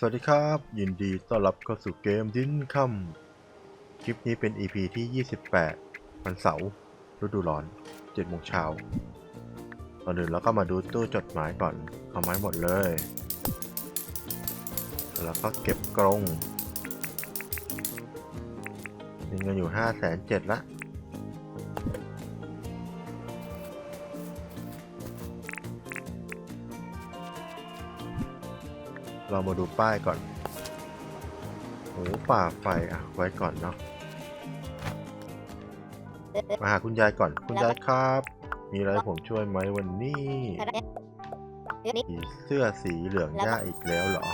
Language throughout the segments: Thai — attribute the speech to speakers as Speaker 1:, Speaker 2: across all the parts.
Speaker 1: สวัสดีครับ ยินดีต้อนรับเข้าสู่เกมดินคัมคลิปนี้เป็น EP ที่ 28 วันเสาร์ฤดูร้อน7โมงเช้าก่อนอื่นเราก็มาดูตู้จดหมายก่อนเอาไม้หมดเลย แล้วก็เก็บกรงมีเงินอยู่ 5 7 0 0 0ละ เรามาดูป้ายก่อนโอ้ป่าไฟอะ ไว้ก่อนเนาะ มาหาคุณยายก่อน คุณยายครับ มีอะไรผมช่วยไหมวันนี้ผีเสื้อสีเหลืองย่าอีกแล้วเหรอ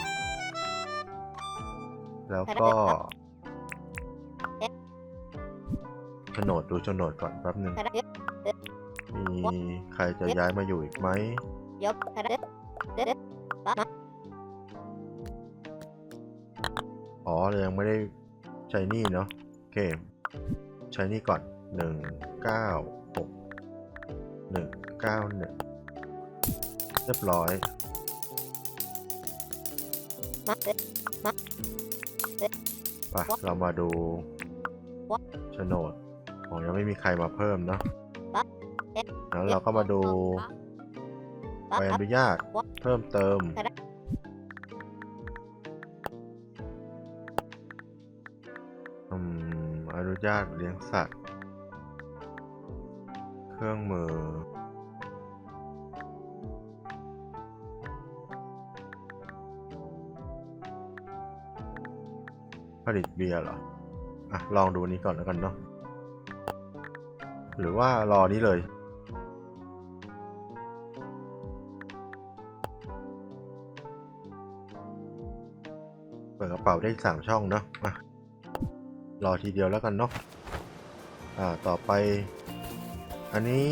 Speaker 1: แล้วก็โฉนดดูโฉนดก่อนแป๊บหนึ่งมีใครจะย้ายมาอยู่อีกไหม อ๋อเรายังไม่ได้ใช้หนี่เนาะโอเค ใช้หนี่ก่อนหนึ่งเก้าหกหนึ่งเก้าหนึ่งเรียบร้อยไปเรามาดูโฉนดของยังไม่มีใครมาเพิ่มเนาะแล้วเราก็มาดูใบอนุญาตเพิ่มเติมาตเลี้ยงสัตว์ เครื่องมือ ผลิตเบียร์เหรอ อะ ลองดูอันนี้ก่อนแล้วกันเนาะ หรือว่ารอนี้เลยเปิดกระเป๋าได้สามช่องเนาะอะ รอทีเดียวแล้วกันเนาะอ่าต่อไป อันนี้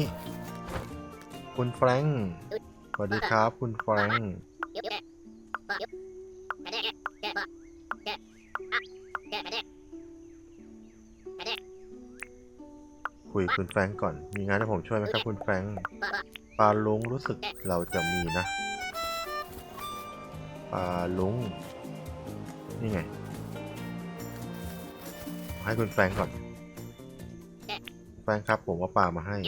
Speaker 1: คุณแฟรงค์สวัสดีครับ คุณแฟรงค์คุยคุณแฟรงค์ก่อน มีงานให้ผมช่วยไหมครับคุณแฟรงค์ปลาลุงรู้สึกเราจะมีนะ ปลาลุงนี่ไง ให้คุณแฟงก่อน แฟงครับผมว่าปลามาให้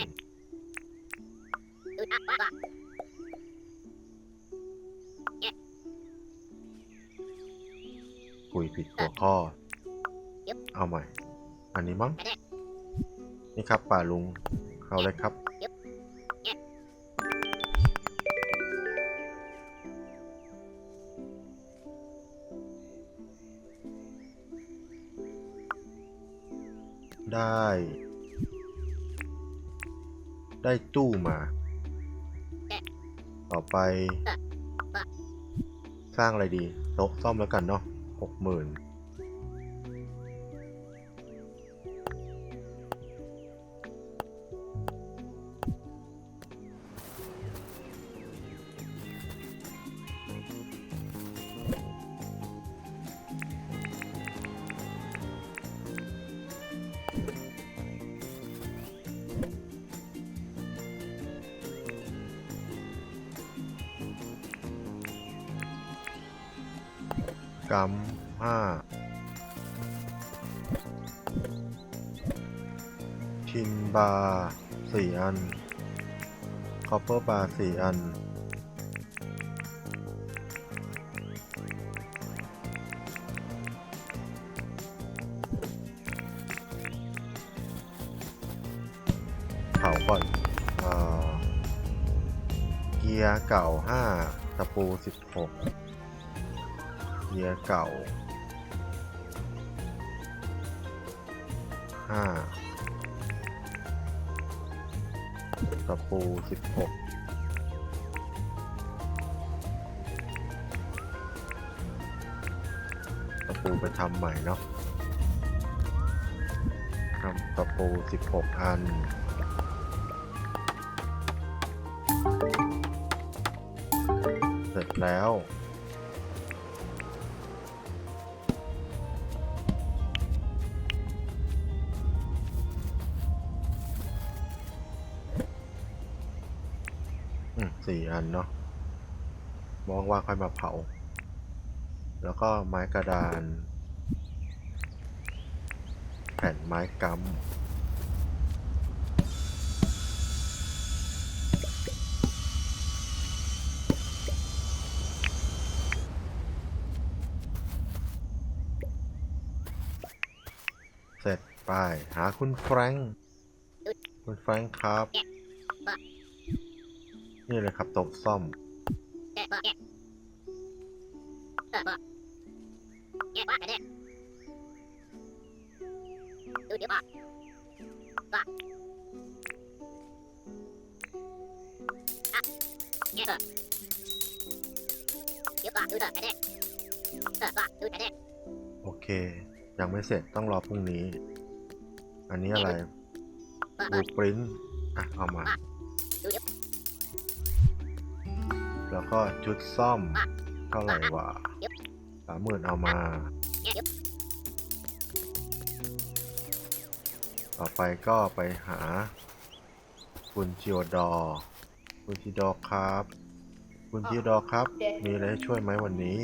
Speaker 1: คุยผิดหัวข้อ เอาใหม่ อันนี้มั้ง นี่ครับป่าลุง เขาเลยครับ ได้ ได้ตู้มา ต่อไป สร้างอะไรดี โต๊ะซ่อมแล้วกันเนาะหกหมื่น กำห้าชินบาร์สี่อันคอปเปอร์บาร์สี่อัน เผาก่อนอ่าเกียร์เก่าห้าตะปูสิบหก เกียร์เก่าห้าตะปูสิบหกตะปูไปทำใหม่เนาะทำตะปูสิบหกอันเสร็จแล้ว อันเนาะมองว่าค่อยมาเผา แล้วก็ไม้กระดาน แผ่นไม้กำเสร็จไป หาคุณแฟรงค์คุณแฟรงค์ครับ นี่เลยครับโต๊ะซ่อม โอเค ยังไม่เสร็จต้องรอพรุ่งนี้ อันนี้อะไรบูปรินอะ เอามา ก็ชุดซ่อม เท่าไหร่วะสามหมื่นเอามา ต่อไปก็ไปหาคุณจิโอดอคุณจิโดอครับ คุณจิโดอครับ มีอะไรให้ช่วยไหมวันนี้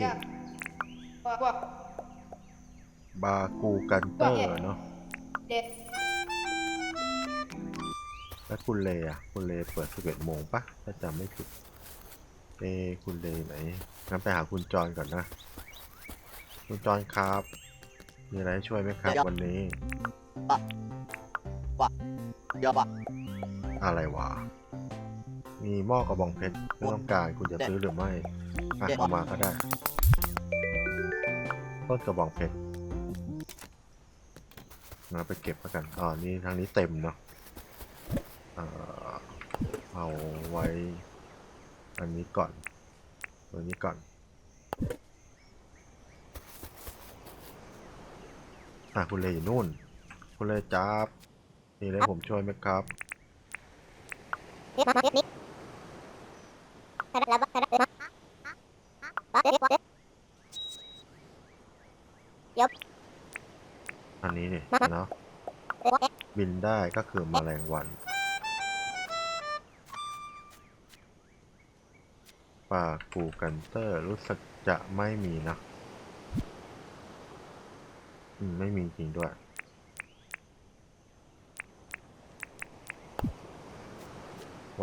Speaker 1: บากูกันเตอร์เนาะแล้วคุณเลอะคุณเลเปิด11โมงปะถ้าจำไม่ผิด เอ้คุณเลไหนงั้นไปหาคุณจอนก่อนนะ คุณจอนครับ มีอะไรให้ช่วยไหมครับ วันนี้
Speaker 2: ยอบะ
Speaker 1: อะไรวะ มีหม้อกระบองเพชรไม่ต้องการคุณจะซื้อหรือไม่อะเอามาก็ได้ต้นกระบองเพชรมาไปเก็บแล้วกันอ๋อนี่ทางนี้เต็มเนาะเอ่อเอาไว้ อันนี้ก่อนตัวนี้ก่อนอะคุณเลยอยู่นู่น คุณเลยจับมีอะไรผมช่วยไหมครับอันนี้นี่เนาะบินได้ก็คือแมลงวัน ปลากูกันเตอร์ รู้สึกจะไม่มีนะ อืม ไม่มีจริงด้วย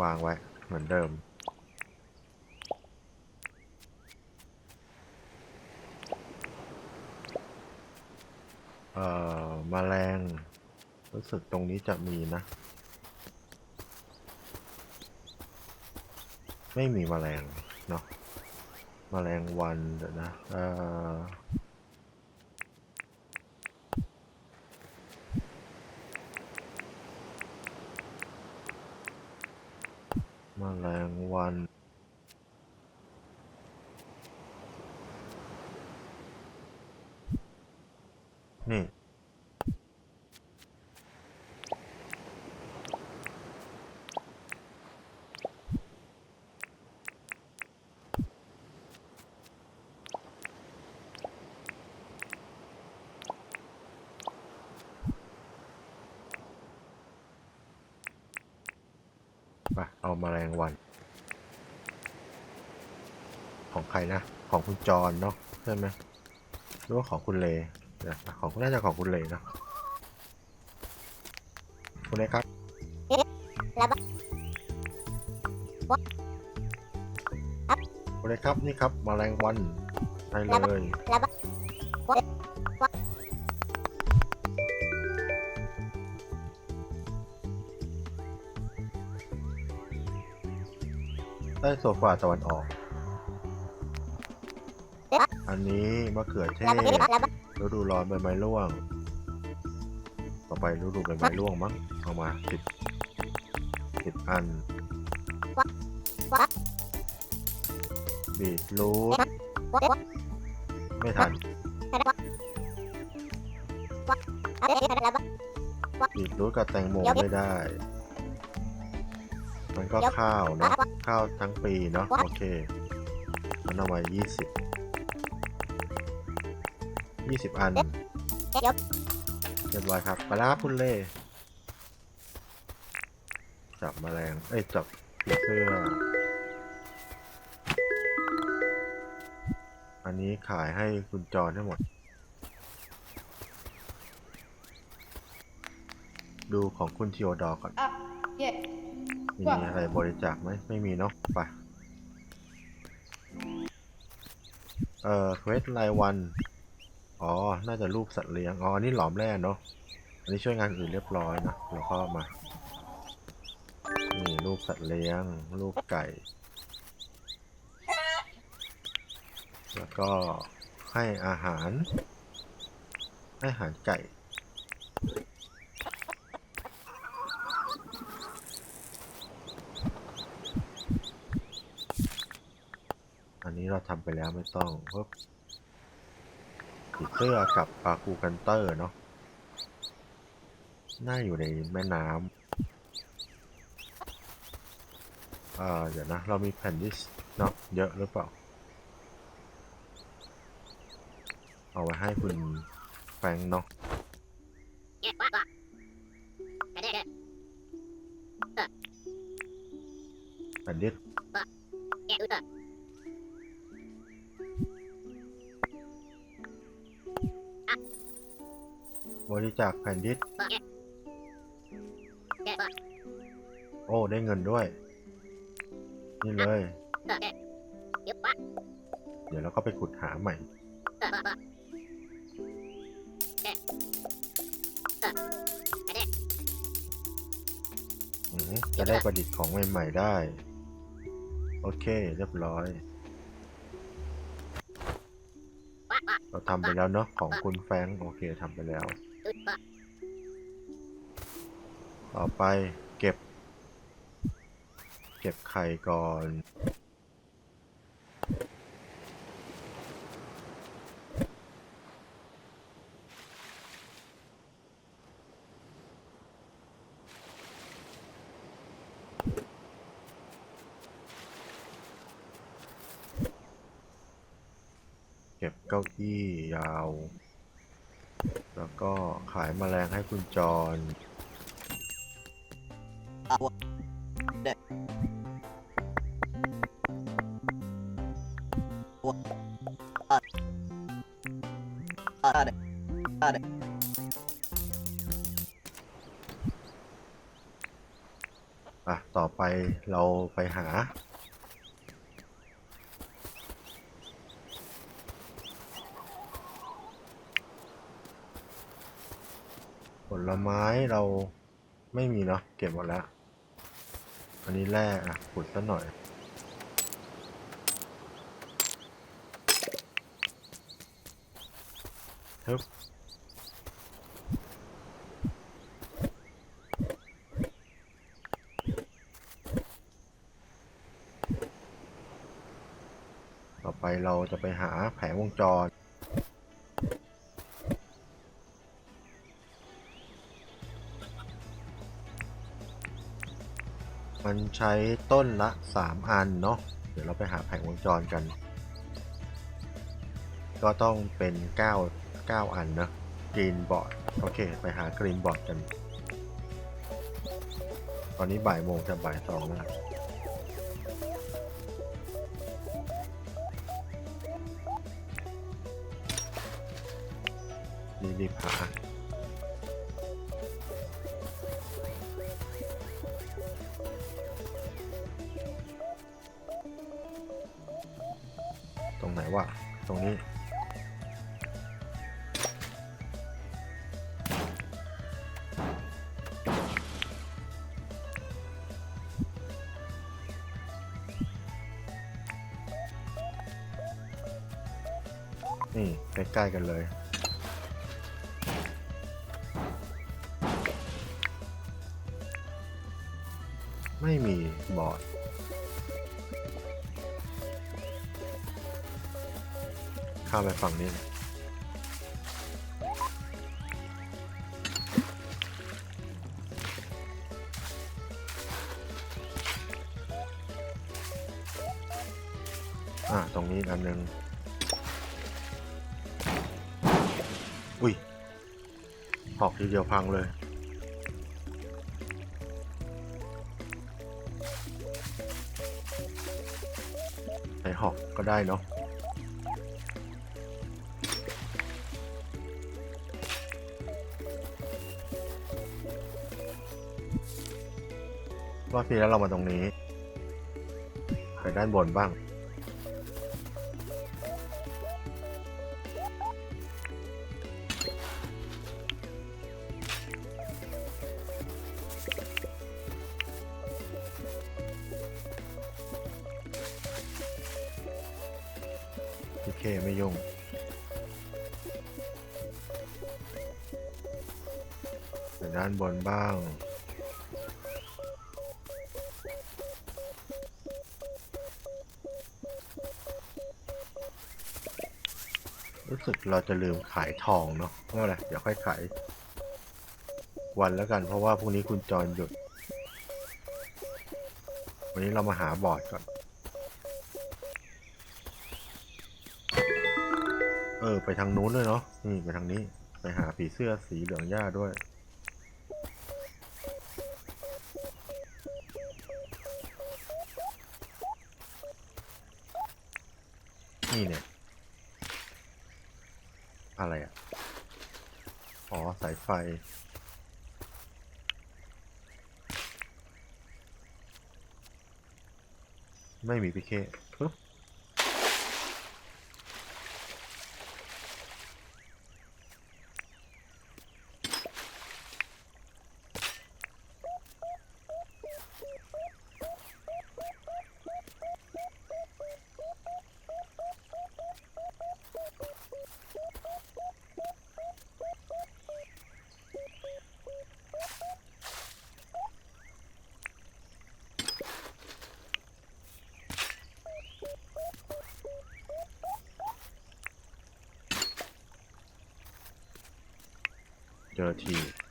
Speaker 1: วางไว้ เหมือนเดิม เอ่อมแมลง รู้สึกตรงนี้จะมีนะ ไม่มีแมลง เนาะมแมลงวันเดี๋ยวนะเอ่อแมลงวัน ไปเอามาแร งวัน ของใครนะ ของคุณจรเนาะใช่ไหมหรือว่าของคุณเลเดี๋ยวนะของน่าจะของคุณเลเนะคุณเลครับคุณเลครับนี่ครับมแมลงวันไปเลย ใต้โซฟาตะวันออก อันนี้มะเขือเทศฤดูร้อนใบไม้ร่วง ต่อไปฤดูใบไม้ร่วงมั้งเอามาสิบสิบอันบีทรูทไม่ทันบีทรูทกับแตงโมไม่ได้ มันก็ข้าวนะ ข้าวทั้งปีเนาะโอเคมันเอาไว้ยี่สิบยี่สิบอันเรียบร้อยครับปลาร้าคุณเล่จับแมลงเอ้ยจับผีเสื้ออันนี้ขายให้คุณจรให้หมด ดูของคุณทีโอดอร์ก่อน
Speaker 2: Up. Yeah.
Speaker 1: มีอะไรบริจาคไหมไม่มีเนาะไปเอ่อเควสรายวัน อ๋อ น่าจะรูปสัตว์เลี้ยง อ๋อนนี้หลอมแร่เนาะ อันนี้ช่วยงานอื่นเรียบร้อยนะเราก็มา นี่รูปสัตว์เลี้ยง รูปไก่ แล้วก็ให้อาหาร ให้อาหารไก่ อั นี้เราทำไปแล้วไม่ต้องปึ๊บผีเสื้อกับปลาคูกันเตอร์เนาะน่าอยู่ในแม่น้ำอ่าเดี๋ยวนะ เรามีแผ่นดิสเนาะเยอะหรือเปล่า เอาไว้ให้คุณแฟงเนาะแผ่นดิส จาคแผ่นดิสโอ้ ได้เงินด้วย นี่เลย เดี๋ยวเราก็ไปขุดหาใหม่อือหือจะได้ประดิษฐ์ของใหม่ ๆ ได้ โอเค เรียบร้อย เราทำไปแล้วเนาะของคุณแฟง โอเคทำไปแล้ว ต่อไปเก็บ เก็บไข่ก่อน เก็บเก้าอี้ยาว แล้วก็ขายแมลงให้คุณจร อะ ต่อไปเราไปหา ผลไม้เราไม่มีเนาะเก็บหมดแล้ว อันนี้แร่อะขุดสักหน่อย ฮึบต่อไปเราจะไปหาแผงวงจร มันใช้ต้นละ 3 อันเนาะ เดี๋ยวเราไปหาแผงวงจรกัน ก็ต้องเป็น 9 9 อันนะกรีนบอร์ดโอเค ไปหากรีนบอร์ดกัน ตอนนี้บ่ายโมงจะบ่ายสองแล้ว นี่ใกล้ๆกันเลยไม่มีบอร์ดข้ามไปฝั่งนี้อ่าตรงนี้อันหนึ่ง ออกทีเดียวพังเลย ใส่หอกก็ได้เนาะว่าทีแล้วเรามาตรงนี้ ไปด้านบนบ้าง จะลืมขายทองเนาะเพราะอะไรเดี๋ยวค่อยขายวันแล้วกัน เพราะว่าพรุ่งนี้คุณจรหยุด วันนี้เรามาหาบอร์ดก่อน เออ ไปทางนู้นด้วยเนาะนี่ไปทางนี้ ไปหาผีเสื้อสีเหลืองหญ้าด้วยนี่เนี่ย อะไรอะ อ๋อ สายไฟ ไม่มีพิเคปึ๊บ เ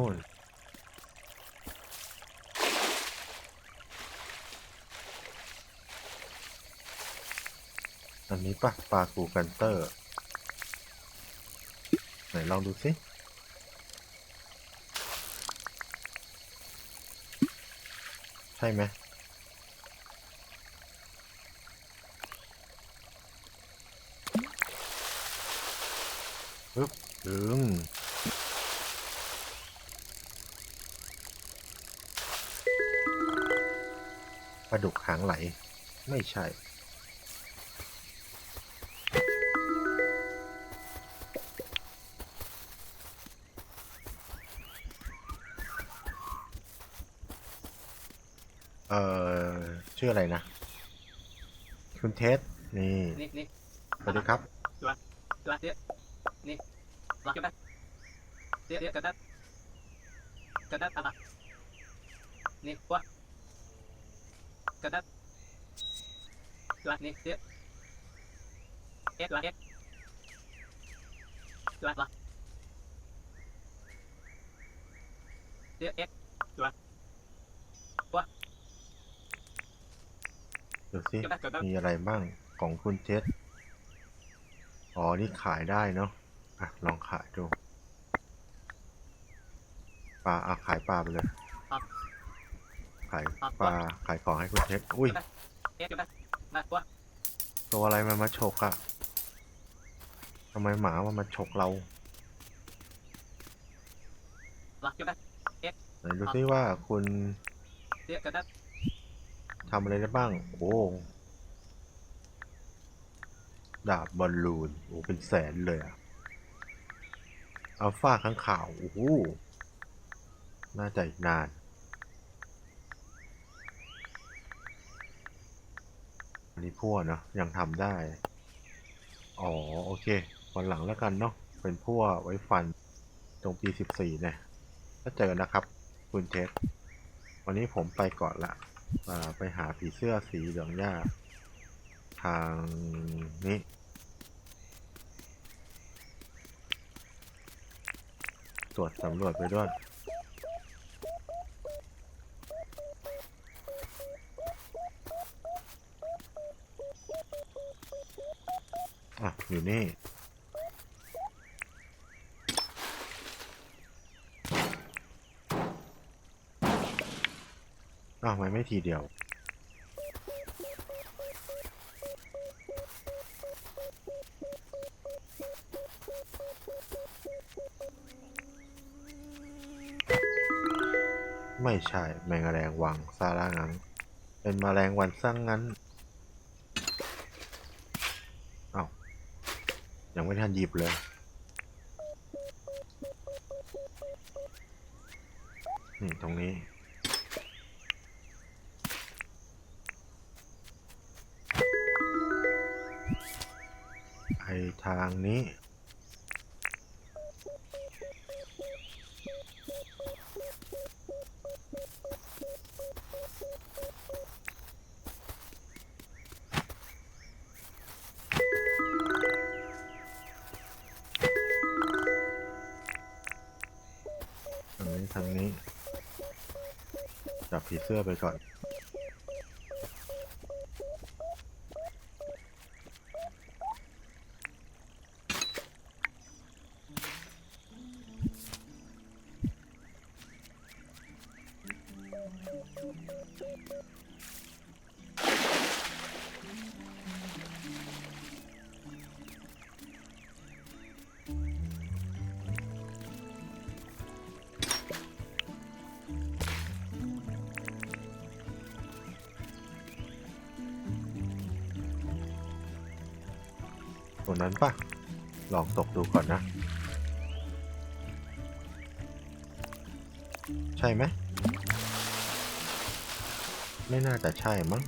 Speaker 1: น่นอันนี้ปะปลากูกันเตอร์ ไหนลองดูสิใช่ไหมปึ๊บดึง ปลาดุกหางไหล ไม่ใช่ เอ่อ ชื่ออะไรนะ คุณเทส นี่
Speaker 2: นี่นี่
Speaker 1: สวัสดีครับ
Speaker 2: ตัวเตี้ยนี่รักกันได้เตี้ยเตี้ยกันได้กันได้อะไรนี่วะกันได้ตัวนี่เตี้ยเอ็ดละ เอ็ดละละเตี้ยเอ็ด
Speaker 1: ดูสิ
Speaker 2: กันได้กันได้
Speaker 1: มีอะไรบ้างของคุณเจษอ๋อ นี่ขายได้เนาะ อะ ลองขายดู ปลา อะ ขายปลาไปเลย ขายปลาขายของให้คุณเทสอุ้ย
Speaker 2: เอ็ดกันได้นะวะ
Speaker 1: ตัวอะไรมันมาฉกอะทำไมหมามันมาฉกเรา
Speaker 2: รักกันได้
Speaker 1: ไหนดูซิว่าคุณ
Speaker 2: เตี้ยกันได้
Speaker 1: ทำอะไรได้บ้าง โอ้ดาบบอลลูนโอ้เป็นแสนเลยอะอัลฟาข้างข่าวโอ้โหน่าจะอีกนาน นนี้พั่วเนอะยังทำได้ อ๋อ โอเค วันหลังแล้วกันเนาะเป็นพั่วไว้ฟันตรงปีสิบสี่เนี่ยก็เจอนะครับ คุณเทสวันนี้ผมไปก่อนละไปหาผีเสื้อสีเหลืองหญ้า ทางนี้ตรวจสำรวจไปด้วย ออยู่นี่ อ้าวทำไมไม่ทีเดียว ไม่ใช่แมงแมลงวังซาร่างัง เป็นแมลงวันสร้างงั้น เอ้า ยังไม่ทัน หยิบเลย นี่ตรงนี้ไอทางนี้ ผีเสื้อไปก่อน นั้นปะลองตกดูก่อนนะ ใช่ไหม ไม่น่าจะใช่มั้ง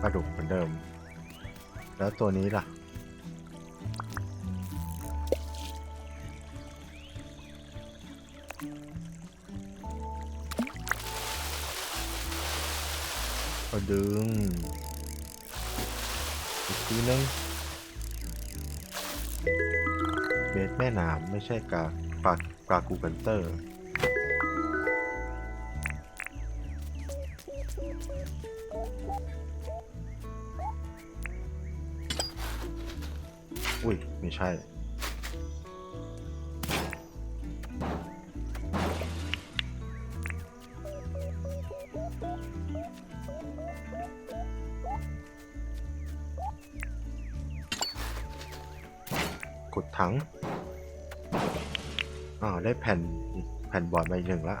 Speaker 1: ปลาดุกเหมือนเดิม แล้วตัวนี้ล่ะ ดึง อีกทีนึงเบสแม่น้ำไม่ใช่กาปลาปลากูเกนเตอร์ อุ้ย ไม่ใช่ ขุดถังอ้าวได้แผ่นแผ่นบอร์ดมาอีกหนึ่งละ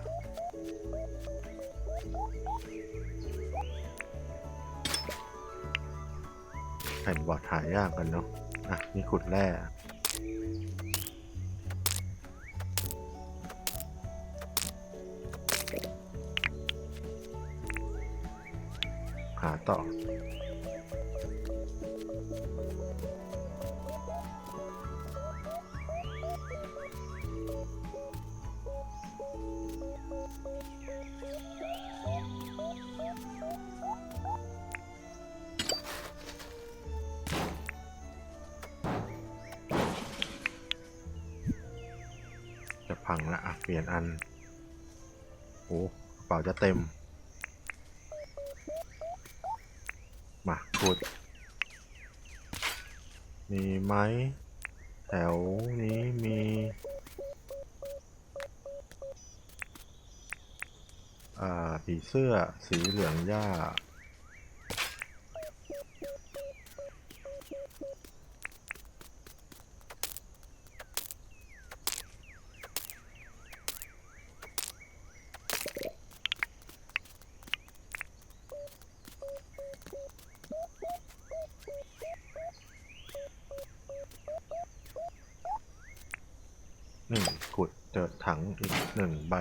Speaker 1: แผ่นบอร์ดหายากกันเนาะอะนี่ขุดแร่ พังละอะเปลี่ยนอันโอ้กระเป๋าจะเต็ม มาขุด มีไหมแถวนี้มีอ่าผีเสื้อสีเหลืองหญ้า นี่ขุดเจอถังอีกหนึ่งใบ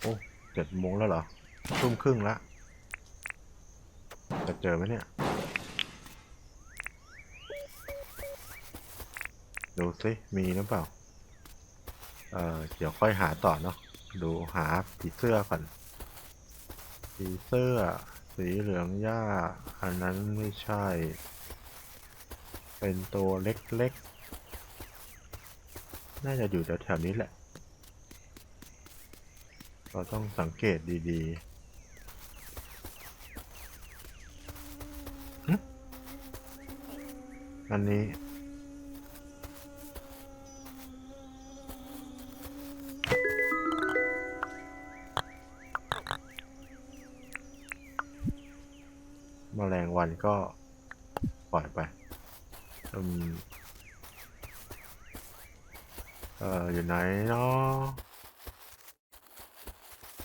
Speaker 1: โอ้ เจ็ดโมงแล้วเหรอทุ่มครึ่งละจะเจอไหมเนี่ย ดูสิมีหรือเปล่า เออเดี๋ยวค่อยหาต่อเนาะ ดูหาผีเสื้อก่อนผีเสื้อ สีเหลืองหญ้า อันนั้นไม่ใช่ เป็นตัวเล็กๆ น่าจะอยู่แถวๆนี้แหละ เราต้องสังเกตดีๆ อันนี้ แมลงวันก็ปล่อยไปอืมเอออยู่ไหนเนาะ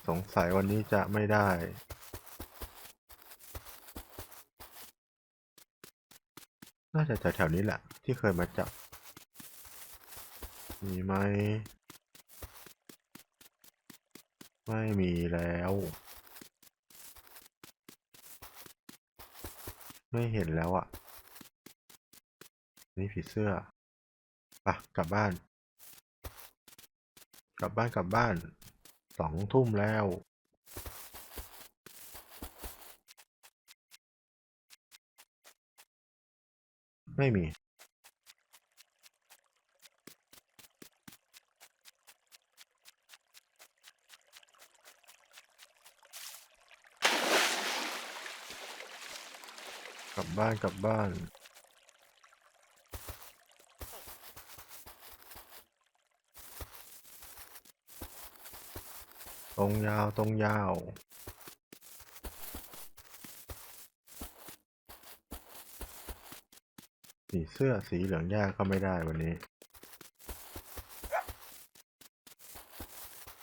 Speaker 1: สงสัยวันนี้จะไม่ได้น่าจะแถวๆนี้แหละ ที่เคยมาจับ มีไหม ไม่มีแล้ว ไม่เห็นแล้วอะ่ะ นี่ผีเสื้อปะกลับบ้าน กลับบ้านกลับบ้าน สองทุ่มแล้ว ไม่มี กลับบ้านกลับบ้าน ตรงยาวตรงยาวสีเสื้อสีเหลืองยากก็ไม่ได้วันนี้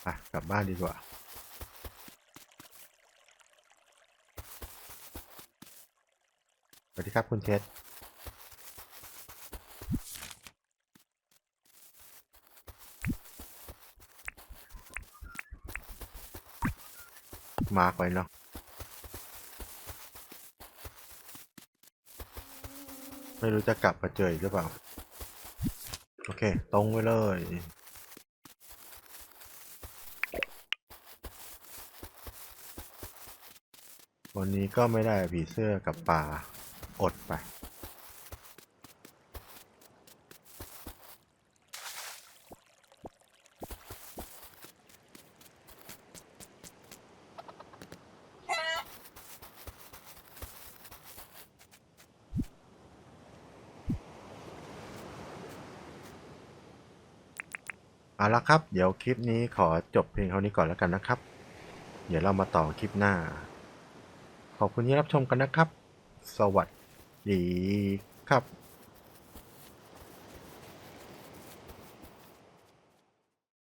Speaker 1: อะกลับบ้านดีกว่า สวัสดีครับคุณเชษ มาร์กไว้เนาะไม่รู้จะกลับมาเจออีกหรือเปล่า โอเค ตรงไปเลยวันนี้ก็ไม่ได้ผีเสื้อกับป่าอดไป เอาละครับ เดี๋ยวคลิปนี้ขอจบเพียงเท่านี้ก่อนแล้วกันนะครับ เดี๋ยวเรามาต่อคลิปหน้า ขอบคุณที่รับชมกันนะครับ สวัสดีครับ